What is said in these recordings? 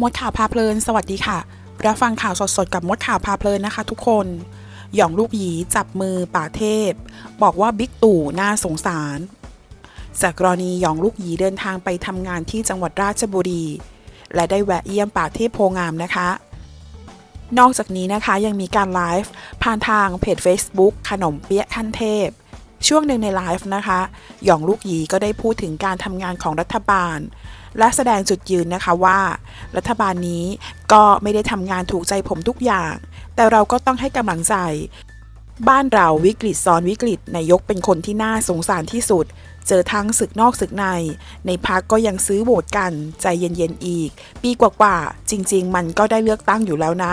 มดข่าวพาเพลิน สวัสดีค่ะ รับฟังข่าวสดๆ กับมดข่าวพาเพลินนะคะทุกคน หย่องลูกหยีจับมือป่าเทพ บอกว่าบิ๊กตู่น่าสงสาร จากกรณีหยองลูกหยีเดินทางไปทำงานที่จังหวัดราชบุรี และได้แวะเยี่ยมป่าเทพโพงามนะคะ นอกจากนี้นะคะยังมีการไลฟ์ผ่านทางเพจ Facebook ขนมเปี๊ยะขั้นเทพ ช่วงหนึ่งในไลฟ์นะคะ หยองลูกหยีก็ได้พูดถึงการทำงานของรัฐบาล และแสดงจุดยืนนะคะว่า รัฐบาลนี้ก็ไม่ได้ทำงานถูกใจผมทุกอย่าง แต่เราก็ต้องให้กำลังใจ บ้านเราวิกฤตซ้อนวิกฤตนายกเป็นคนที่น่าสงสารที่สุด เจอทั้งศึกนอกศึกใน ในพักก็ยังซื้อโหวตกัน ใจเย็นๆอีก ปีกว่าๆจริง ๆ มันก็ได้เลือกตั้งอยู่แล้วนะ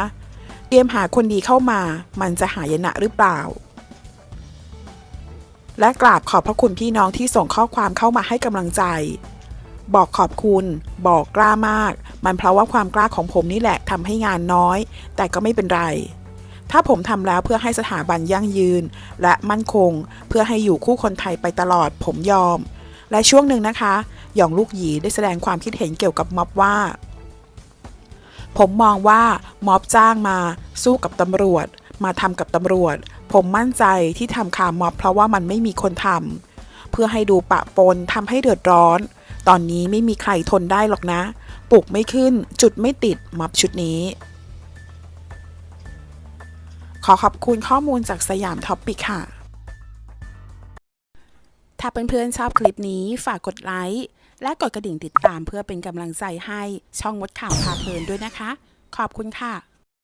เตรียมหาคนดีเข้ามา มันจะหายนะหรือเปล่า และกราบขอบพระคุณพี่น้องที่ส่งข้อความเข้ามาให้กำลังใจ บอกขอบคุณ บอกกล้ามาก มันเพราะว่าความกล้าของผมนี่แหละทำให้งานน้อย แต่ก็ไม่เป็นไร ถ้าผมทำแล้วเพื่อให้สถาบันยั่งยืน และมั่นคง เพื่อให้อยู่คู่คนไทยไปตลอดผมยอม และช่วงหนึ่งนะคะหยองลูกหยีได้แสดงความคิดเห็นเกี่ยวกับม็อบว่าผมมองว่าม็อบจ้างมาสู้กับตำรวจ มาทำกับตำรวจ ผมมั่นใจที่ทำคาม็อบเพราะว่ามันไม่มีคนทำเพื่อให้ดูปะปนทำให้เดือดร้อน ตอนนี้ไม่มีใครทนได้หรอกนะ ปลุกไม่ขึ้น จุดไม่ติดม็อบชุดนี้ ขอขอบคุณข้อมูลจากสยามท็อปปิกค่ะ ถ้าเพื่อนๆชอบคลิปนี้ฝากกดไลค์และกดกระดิ่งติดตามเพื่อเป็นกำลังใจให้ช่องมดข่าวพาเพลินด้วยนะคะ ขอบคุณค่ะ